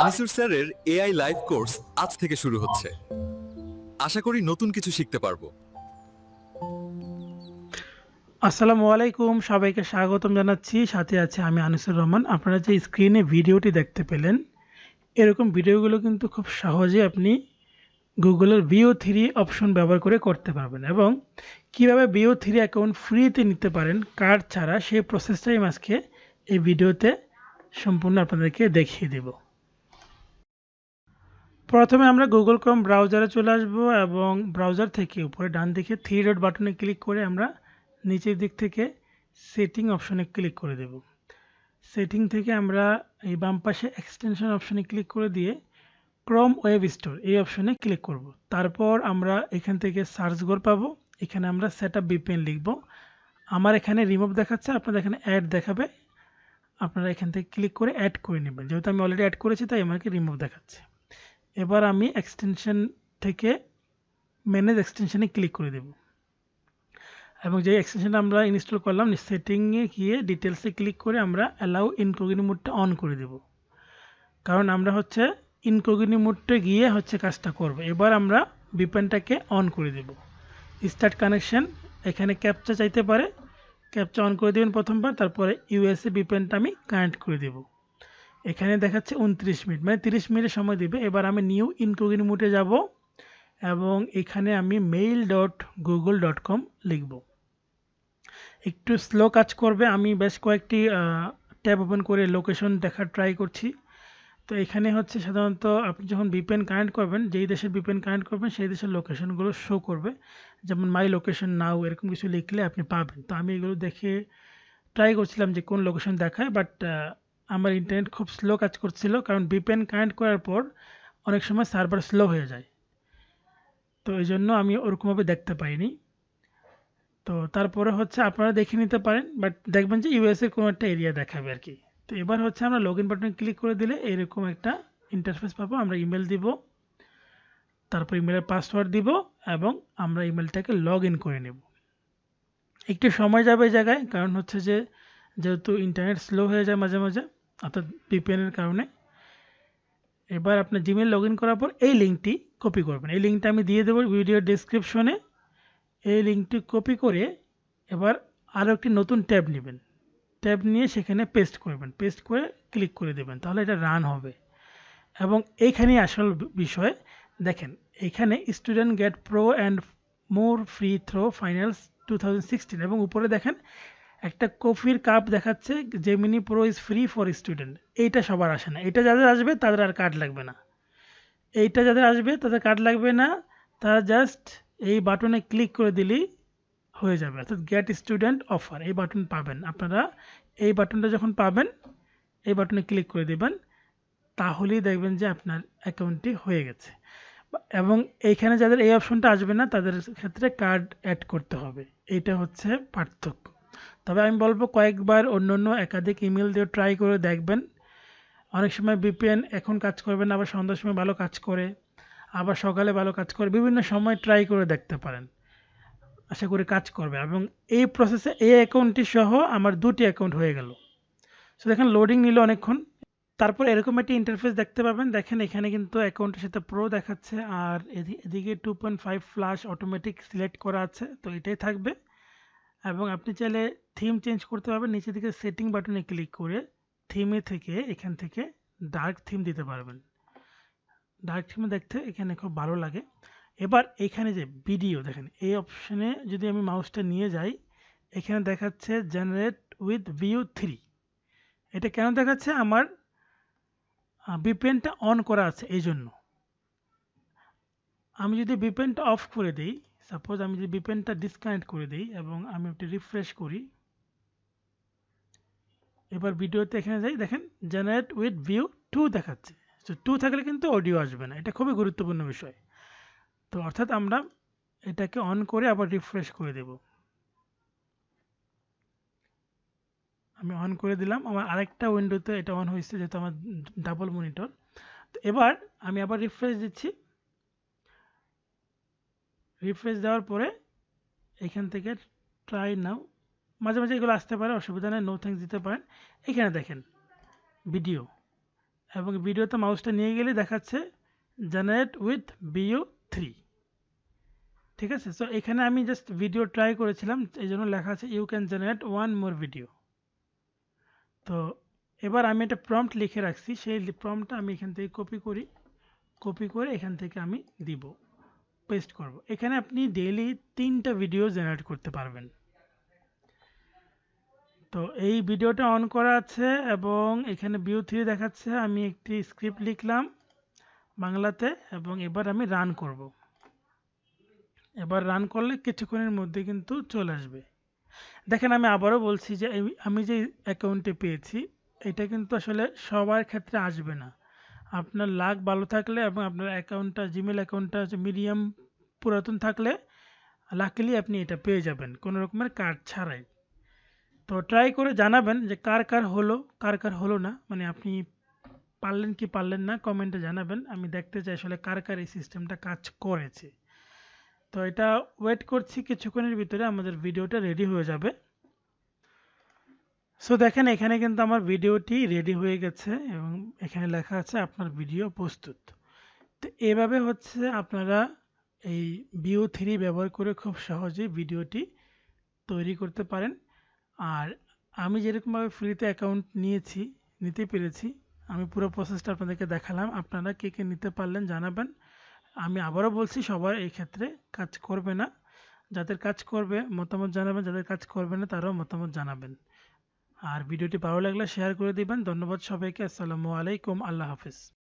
আনিসুর স্যারের AI live course আজ থেকে শুরু হচ্ছে। আশা করি নতুন কিছু শিখতে পারব। আসসালামু আলাইকুম, সবাইকে স্বাগতম জানাচ্ছি। সাথে আছে আমি আনিসুর রহমান। আপনারা যে স্ক্রিনে ভিডিওটি দেখতে পেলেন, এরকম ভিডিওগুলো কিন্তু খুব সহজে আপনি গুগলের বিও থ্রি অপশন ব্যবহার করে করতে পারবেন এবং কীভাবে বিও থ্রি অ্যাকাউন্ট ফ্রিতে নিতে পারেন, কার্ড ছাড়া সেই প্রসেসটাই আজকে এই ভিডিওতে সম্পূর্ণ আপনাদেরকে দেখিয়ে দেব। প্রথমে আমরা গুগল ক্রোম ব্রাউজারে চলে আসব এবং ব্রাউজার থেকে উপরে ডান দিকে থ্রি ডট বাটনে ক্লিক করে আমরা নিচের দিক থেকে সেটিং অপশনে ক্লিক করে দেব। সেটিং থেকে আমরা এই বাম পাশে এক্সটেনশন অপশনে ক্লিক করে দিয়ে ক্রোম ওয়েব স্টোর এই অপশনে ক্লিক করব। তারপর আমরা এখান থেকে সার্চ ঘর পাবো। এখানে আমরা সেট আপ বিপিএন লিখব। আমার এখানে রিমুভ দেখাচ্ছে, আপনাদের এখানে অ্যাড দেখাবে। আপনারা এখান থেকে ক্লিক করে অ্যাড করে নেবেন। যেহেতু আমি অলরেডি অ্যাড করেছি, তাই আমাকে রিমুভ দেখাচ্ছে। এবার আমি এক্সটেনশন থেকে ম্যানেজ এক্সটেনশনে ক্লিক করে দেব। এবং যে এক্সটেনশন আমরা ইনস্টল করলাম সেটিংয়ে গিয়ে ডিটেলসে ক্লিক করে আমরা অ্যালাউ ইনকোগিনি মোডটা অন করে দেব। কারণ আমরা হচ্ছে ইনকোগিনি মোডটা গিয়ে হচ্ছে কাজটা করব। এবার আমরা বিপেনটাকে অন করে দেব। স্টার্ট কানেকশন এখানে ক্যাপচা চাইতে পারে। ক্যাপচা অন করে দেবেন প্রথমবার, তারপরে ইউএসএ বিপেনটা আমি কানেক্ট করে দেব। এখানে দেখাচ্ছে উনত্রিশ মিনিট মানে তিরিশ মিনিট সময় দিবে। এবার আমি নিউ ইনকোগিনি মোডে যাব এবং এখানে আমি mail dot Google dot com লিখব। একটু স্লো কাজ করবে, আমি বেশ কয়েকটি ট্যাব ওপেন করে লোকেশন দেখার ট্রাই করছি। তো এখানে হচ্ছে সাধারণত আপনি যখন বিপেন কানেক্ট করবেন, যেই দেশের বিপেন কানেক্ট করবেন, সেই দেশের লোকেশনগুলো শো করবে। যেমন মাই লোকেশন নাও এরকম কিছু লিখলে আপনি পাবেন। তো আমি এগুলো দেখে ট্রাই করছিলাম যে কোন লোকেশন দেখায় বাট আমার ইন্টারনেট খুব স্লো কাজ করছিল, কারণ বিপেন কানেক্ট করার পর অনেক সময় সার্ভার স্লো হয়ে যায়। তো এই জন্য আমি ওরকমভাবে দেখতে পাইনি। তো তারপরে হচ্ছে আপনারা দেখে নিতে পারেন বাট দেখবেন যে ইউএসের কোনো একটা এরিয়া দেখাবে আর কি। তো এবার হচ্ছে আমরা লগ ইন বাটনে ক্লিক করে দিলে এরকম একটা ইন্টারফেস পাবো, আমরা ইমেল দিব, তারপর ইমেলের পাসওয়ার্ড দিব, এবং আমরা ইমেলটাকে লগ ইন করে নেব। একটু সময় যাবে জায়গায়, কারণ হচ্ছে যে যেহেতু ইন্টারনেট স্লো হয়ে যায় মাঝে মাঝে, অর্থাৎ ভিপিএনের কারণে, এবার আপনার জিমেল লগ ইন করার পর এই লিঙ্কটি কপি করবেন। এই লিঙ্কটা আমি দিয়ে দেবো ভিডিও ডিসক্রিপশনে এই লিঙ্কটি কপি করে এবার আরও একটি নতুন ট্যাব নেবেন। ট্যাব নিয়ে সেখানে পেস্ট করবেন। পেস্ট করে ক্লিক করে দেবেন, তাহলে এটা রান হবে। এবং এইখানেই আসল বিষয়, দেখেন, এখানে student get pro and more free through finals too এবং উপরে দেখেন একটা কফির কাপ দেখাচ্ছে Gemini pro is free for student এইটা সবার আসে না। এটা যাদের আসবে, তাদের আর কার্ড লাগবে না। এইটা যাদের আসবে, তাদের কার্ড লাগবে না। তারা জাস্ট এই বাটনে ক্লিক করে দিলেই হয়ে যাবে। অর্থাৎ গেট স্টুডেন্ট অফার এই বাটন পাবেন। আপনারা এই বাটনটা যখন পাবেন, এই বাটনে ক্লিক করে দেবেন, তাহলেই দেখবেন যে আপনার অ্যাকাউন্টটি হয়ে গেছে। এবং এইখানে যাদের এই অপশনটা আসবে না, তাদের ক্ষেত্রে কার্ড অ্যাড করতে হবে। এইটা হচ্ছে পার্থক্য। তবে আমি বলব কয়েকবার অন্য অন্য একাধিক ইমেল দিয়ে ট্রাই করে দেখবেন। অনেক সময় বিপিএন এখন কাজ করবে না, আবার সন্ধ্যার সময় ভালো কাজ করে, আবার সকালে ভালো কাজ করে, বিভিন্ন সময় ট্রাই করে দেখতে পারেন। আশা করি কাজ করবে। এবং এই প্রসেসে এই অ্যাকাউন্টটি সহ আমার দুটি অ্যাকাউন্ট হয়ে গেল। সো দেখেন লোডিং নিল অনেকক্ষণ। তারপর এরকম একটি ইন্টারফেস দেখতে পাবেন। দেখেন, এখানে কিন্তু অ্যাকাউন্টের সাথে প্রো দেখাচ্ছে, আর এদিকে two point five flash automatic select করা আছে। তো এটাই থাকবে। এবং আপনি চাইলে থিম চেঞ্জ করতে পারবেন। নিচে দিকে সেটিং বাটনে ক্লিক করে থিমে থেকে এখান থেকে ডার্ক থিম দিতে পারবেন। ডার্ক থিমে দেখতে এখানে খুব ভালো লাগে। এবার এখানে যে ভিডিও দেখেন, এই অপশনে যদি আমি মাউসটা নিয়ে যাই, এখানে দেখাচ্ছে জেনারেট উইথ ভিউ থ্রি এটা কেন দেখাচ্ছে? আমার বিপেনটা অন করা আছে এই জন্য আমি যদি বিপেনটা অফ করে দিই সাপোজ আমি যদি বিপেনটা ডিসকানেক্ট করে দিই এবং আমি একটি রিফ্রেশ করি, এবার ভিডিওতে এখানে যাই, দেখেন জেনারেট উইথ ভিউ টু দেখাচ্ছে। তো টু থাকলে কিন্তু অডিও আসবে না, এটা খুবই গুরুত্বপূর্ণ বিষয়। তো অর্থাৎ আমরা এটাকে অন করে আবার রিফ্রেশ করে দেব। আমি অন করে দিলাম, আমার আরেকটা উইন্ডোতে এটা অন হয়েছে, যেহেতু আমার ডাবল মনিটর তো এবার আমি আবার রিফ্রেশ দিচ্ছি। রিফ্রেশ দেওয়ার পরে এখান থেকে ট্রাই নাও মাঝে মাঝে এগুলো আসতে পারে, অসুবিধা নেই নো থ্যাঙ্কস দিতে পারেন। এখানে দেখেন ভিডিও এবং ভিডিওতে মাউসটা নিয়ে গেলে দেখাচ্ছে জেনারেট উইথ বিও থ্রি ঠিক আছে? সো এখানে আমি জাস্ট ভিডিও ট্রাই করেছিলাম, এই জন্য লেখা আছে you can generate one more video তো, এবার আমি একটা প্রম্পট লিখে রাখছি, সেই প্রম্পটটা আমি এখান থেকে কপি করি। কপি করে এখান থেকে আমি দিব। পেস্ট করব। এখানে আপনি ডেইলি তিনটা ভিডিও জেনারেট করতে পারবেন। তো এই ভিডিওটা অন করা আছে এবং এখানে ভিউ থ্রি দেখাচ্ছে। আমি একটি স্ক্রিপ্ট লিখলাম বাংলাতে এবং এবার আমি রান করব। এবার রান করলে কিছুক্ষণের মধ্যে কিন্তু চলে আসবে। দেখেন আমি আবারও বলছি যে আমি যে অ্যাকাউন্টে পেয়েছি, এটা কিন্তু আসলে সবার ক্ষেত্রে আসবে না। আপনার লাক ভালো থাকলে এবং আপনার অ্যাকাউন্টটা জিমেল অ্যাকাউন্টটা মিডিয়াম পুরাতন থাকলে লাকিলি আপনি এটা পেয়ে যাবেন, কোনো রকমের কার্ড ছাড়াই। তো ট্রাই করে জানাবেন যে কার কার হলো, কার কার হলো না মানে আপনি পারলেন কি পারলেন না কমেন্টে জানাবেন, আমি দেখতে চাই আসলে কার কার এই সিস্টেমটা কাজ করেছে। তো এটা ওয়েট করছি কিছুক্ষণের ভিতরে, আমাদের ভিডিওটা রেডি হয়ে যাবে। সো দেখেন, এখানে কিন্তু আমার ভিডিওটি রেডি হয়ে গেছে এবং এখানে লেখা আছে, আপনার ভিডিও প্রস্তুত। তো এভাবে হচ্ছে আপনারা এই ভিও থ্রি ব্যবহার করে খুব সহজেই ভিডিওটি তৈরি করতে পারেন। আর আমি যেরকমভাবে ফ্রিতে অ্যাকাউন্ট নিয়েছি, নিতে পেরেছি, আমি পুরো প্রসেসটা আপনাদেরকে দেখালাম। আপনারা কে কে নিতে পারলেন জানাবেন। আমি আবারও বলছি, সবার এই ক্ষেত্রে কাজ করবে না। যাদের কাজ করবে, মতামত জানাবেন, যাদের কাজ করবে না, তারাও মতামত জানাবেন। আর ভিডিওটি ভালো লাগলে শেয়ার করে দিবেন। ধন্যবাদ সবাইকে। আসসালামু আলাইকুম। আল্লাহ হাফিজ।